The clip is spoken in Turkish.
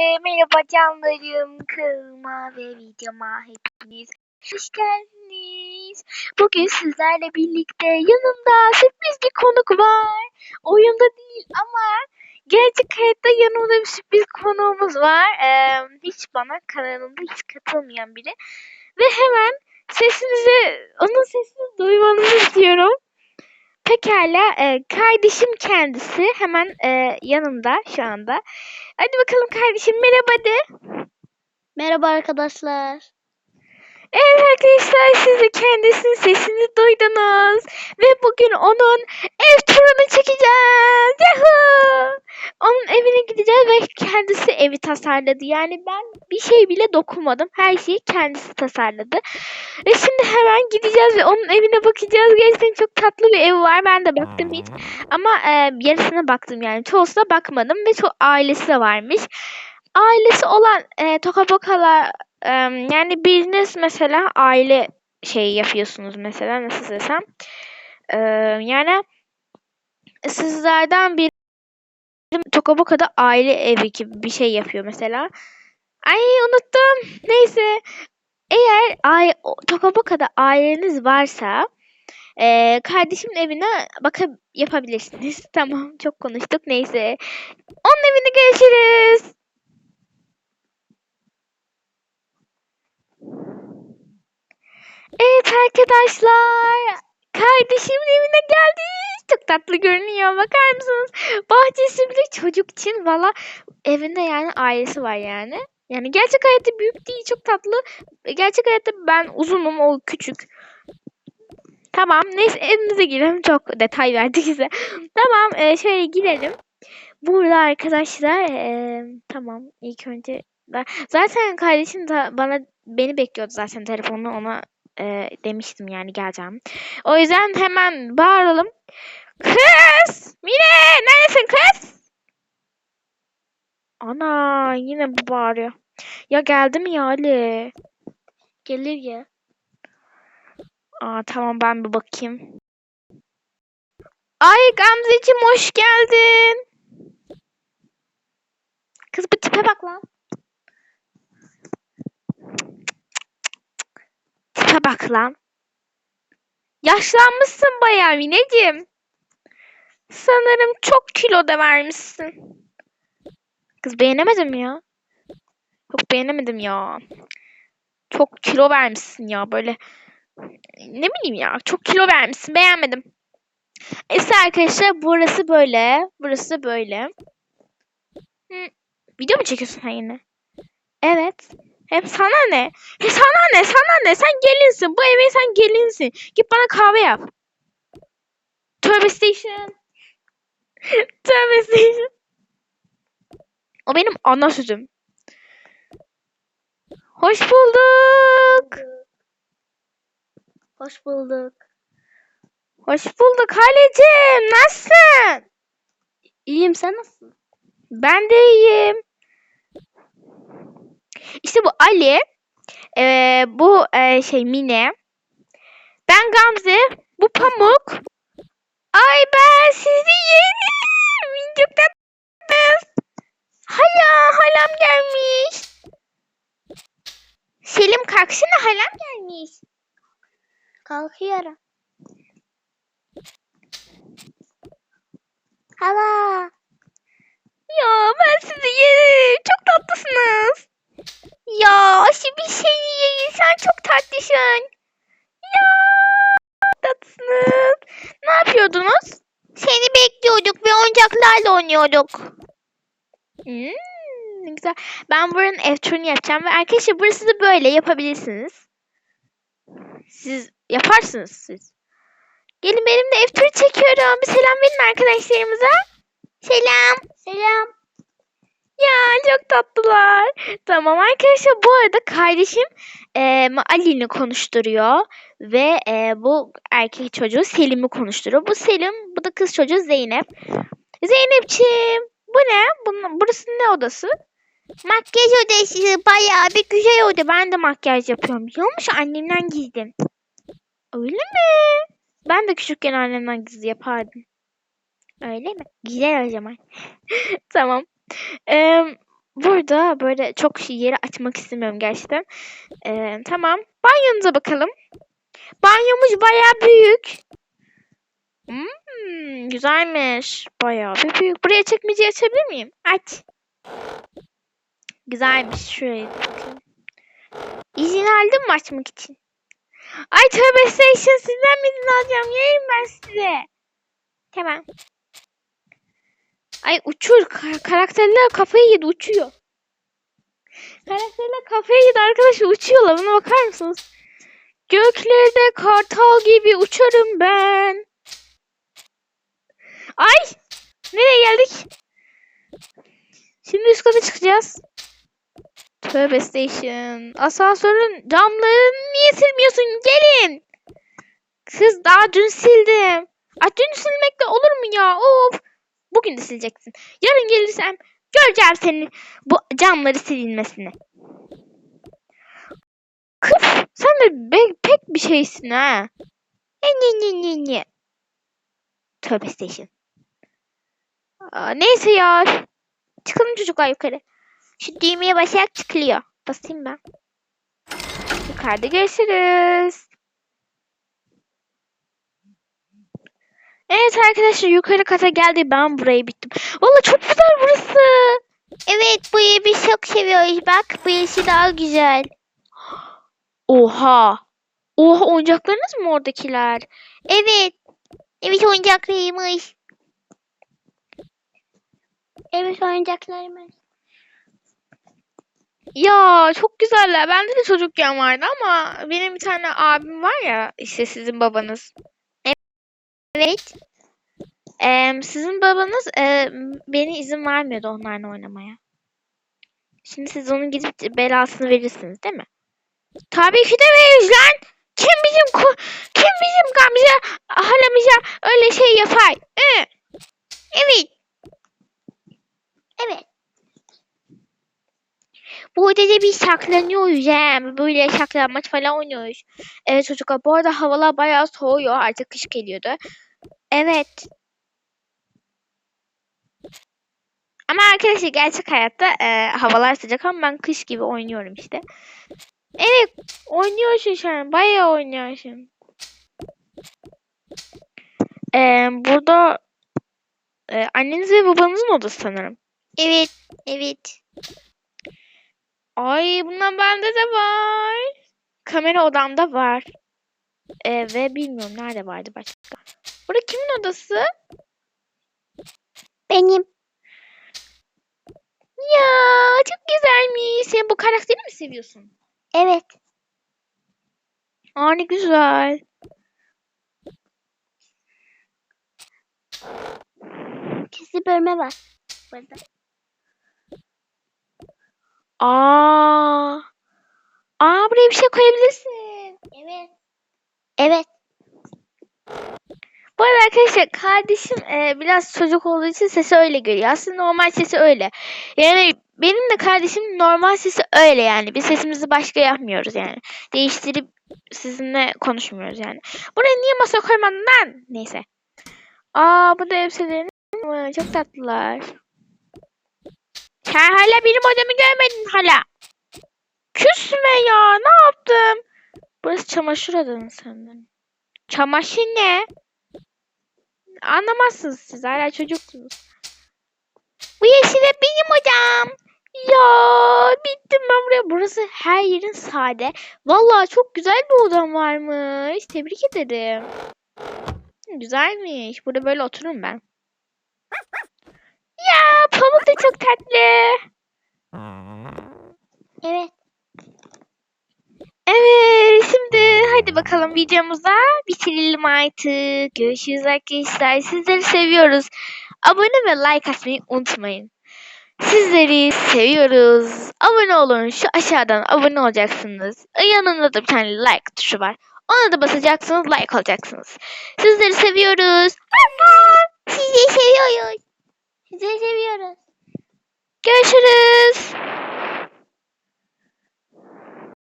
Merhaba canlarım, kanalıma ve videoma hepiniz hoş geldiniz. Bugün sizlerle birlikte yanımda sürpriz bir konuk var. Oyunda değil ama gerçek hayatta yanımda bir sürpriz konuğumuz var. Ee, hiç bana kanalımda hiç katılmayan biri. Ve hemen sesinizi, onun sesini duymanızı istiyorum. Pekala, e, kardeşim kendisi hemen e, yanımda şu anda. Hadi bakalım kardeşim merhaba de. Merhaba arkadaşlar. Evet arkadaşlar siz de kendisinin sesini duydunuz. Ve bugün onun ev turunu çekeceğiz. Yahoo! Onun evine gideceğiz ve kendisi evi tasarladı. Yani ben bir şey bile dokunmadım. Her şeyi kendisi tasarladı. Ve şimdi hemen gideceğiz ve onun evine bakacağız. Gerçekten çok tatlı bir evi var. Ben de baktım hiç. Ama e, yarısına baktım yani. Çoğusuna bakmadım ve çok ailesi de varmış. Ailesi olan e, Tokabokalar e, yani biriniz mesela aile şeyi yapıyorsunuz mesela nasıl desem. E, yani sizlerden biri Tokaboka'da aile evi gibi bir şey yapıyor mesela. Ay unuttum. Neyse. Eğer ay, Tokaboka'da aileniz varsa ee, kardeşimin evine bakıp yapabilirsiniz. Tamam çok konuştuk neyse. Onun evinde görüşürüz. Evet arkadaşlar. Kardeşimin evine geldik. Çok tatlı görünüyor. Bakar mısınız? Bahçesi bile çocuk için. Valla evinde yani ailesi var yani. Yani gerçek hayatta büyük değil. Çok tatlı. Gerçek hayatta ben uzunum. O küçük. Tamam. Neyse evimize girelim. Çok detay verdik size. tamam. E, şöyle girelim. Burada arkadaşlar e, tamam ilk önce zaten kardeşim da bana beni bekliyordu zaten telefonla ona e, demiştim yani geleceğim. O yüzden hemen bağıralım. Kız! Mine! Neredesin kız? Ana yine bu bağırıyor. Ya geldi mi ya Ali? Gelir ya. Aa tamam ben bir bakayım. Ay Gamzeciğim hoş geldin. Kız bu tipe bak lan. Tipe bak lan. Yaşlanmışsın bayağı Mineciğim. Sanırım çok kilo da vermişsin. Kız beğenemedim ya. Çok beğenemedim ya. Çok kilo vermişsin ya böyle. Ne bileyim ya. Çok kilo vermişsin. Beğenmedim. Neyse arkadaşlar burası böyle. Burası böyle. Hı. Video mu çekiyorsun sen yine? Evet. Hem sana ne? He sana ne? Sana ne? Sen gelinsin. Bu eve sen gelinsin. Git bana kahve yap. Tövbe station. Tövbe station. O benim ana sütüm. Hoş bulduk. Hoş bulduk. Hoş bulduk Halicim. Nasılsın? İyiyim sen nasılsın? Ben de iyiyim. İşte bu Ali. Ee, bu e, şey Mine. Ben Gamze. Bu Pamuk. Ay ben sizi yerim. Çok tatlısınız. Hala halam gelmiş. Selim kalksana halam gelmiş. Kalkıyorum. Hala. Ya ben sizi yerim. Çok tatlısınız. Ya aşı bir şey yiyin. Tatlısın. Ya tatlısınız. Ne yapıyordunuz? Seni bekliyorduk ve oyuncaklarla oynuyorduk. Hmm, ne güzel. Ben buranın ev turunu yapacağım ve arkadaşlar burası da böyle yapabilirsiniz. Siz yaparsınız siz. Gelin benim de ev turu çekiyorum. Bir selam verin arkadaşlarımıza. Selam. Selam. Ya çok tatlılar. Tamam arkadaşlar bu arada kardeşim e, Ali'ni konuşturuyor ve e, bu erkek çocuğu Selim'i konuşturuyor. Bu Selim, bu da kız çocuğu Zeynep. Zeynepçiğim bu ne? Bunun, burası ne odası? Makyaj odası bayağı bir güzel oldu. Ben de makyaj yapıyorum. Biliyor musun? Annemden gizlim. Öyle mi? Ben de küçükken annemden gizli yapardım. Öyle mi? Güzel o zaman. tamam. Ee, burada böyle çok şey yeri açmak istemiyorum gerçekten. Ee, tamam. Banyomuza bakalım. Banyomuz bayağı büyük. Hmm, güzelmiş. Bayağı bir büyük. Buraya çekmeceyi açabilir miyim? Aç. Güzelmiş. Şuraya bakayım. İzin aldın mı açmak için? Ay tövbe station sizden mi izin alacağım? Yerim ben size. Tamam. Ay uçur. Ka- karakterler kafayı yedi uçuyor. Karakterler kafayı yedi arkadaşlar uçuyorlar. Buna bakar mısınız? Göklerde kartal gibi uçarım ben. Ay! Nereye geldik? Şimdi üst kata çıkacağız. Tövbe station. Asansörün camlarını niye silmiyorsun? Gelin. Kız daha dün sildim. Ay dün silmekle olur mu ya? Of. Bugün de sileceksin. Yarın gelirsem göreceğim senin bu camları silinmesini. Kız sen de be- pek bir şeysin ha. Ne ne ne ne ne. Tövbe station. Aa, neyse ya. Çıkalım çocuklar yukarı. Şu düğmeye basarak çıkılıyor. Basayım ben. Yukarıda görüşürüz. Evet arkadaşlar yukarı kata geldi. Ben burayı bittim. Valla çok güzel burası. Evet bu evi çok seviyoruz. Bak bu evi daha güzel. Oha. Oha oyuncaklarınız mı oradakiler? Evet. Evet oyuncaklarımız. Evet oyuncaklarımız. Ya çok güzeller. Bende de çocukken vardı ama benim bir tane abim var ya işte sizin babanız. Evet. Em, sizin babanız e, beni izin vermiyordu onlarla oynamaya. Şimdi siz onun gidip belasını verirsiniz değil mi? Tabii ki de veririz lan. Kim bizim kim bizim Gamze halamıza öyle şey yapar? Hı? Evet. Evet. Burada da biz saklanıyoruz he. Böyle saklanmaç falan oynuyoruz. Evet çocuklar bu arada havalar bayağı soğuyor. Artık kış geliyordu. Evet. Ama arkadaşlar gerçek hayatta e, havalar sıcak ama ben kış gibi oynuyorum işte. Evet oynuyorsun şu an. Bayağı oynuyorsun. E, burada e, anneniz ve babanızın odası sanırım. Evet. Evet. Ay bundan bende de var. Kamera odamda var. Ee, ve bilmiyorum nerede vardı başka. Burada kimin odası? Benim. Ya çok güzelmiş. Sen bu karakteri mi seviyorsun? Evet. Aa ne güzel. Çizgi bölme var. Burada. Aa. Aa buraya bir şey koyabilirsin. Evet. Evet. Bu arada arkadaşlar kardeşim e, biraz çocuk olduğu için sesi öyle geliyor. Aslında normal sesi öyle. Yani benim de kardeşim normal sesi öyle yani. Biz sesimizi başka yapmıyoruz yani. Değiştirip sizinle konuşmuyoruz yani. Buraya niye masa koymadın lan? Neyse. Aa bu da elbiselerin çok tatlılar. Sen hala benim odamı görmedin hala. Küsme ya ne yaptım? Burası çamaşır odanın senden. Çamaşır ne? Anlamazsınız siz hala çocuksunuz. Bu yeşil de benim odam. Ya bittim ben buraya. Burası her yerin sade. Vallahi çok güzel bir odam varmış. Tebrik ederim. Güzelmiş. Burada böyle otururum ben. Tatlı. Evet. Evet şimdi hadi bakalım videomuza bitirelim artık. Görüşürüz arkadaşlar. Sizleri seviyoruz. Abone ve like atmayı unutmayın. Sizleri seviyoruz. Abone olun. Şu aşağıdan abone olacaksınız. Yanında da bir tane like tuşu var. Ona da basacaksınız. Like olacaksınız. Sizleri seviyoruz. Sizi seviyoruz. Sizi seviyoruz. Görüşürüz.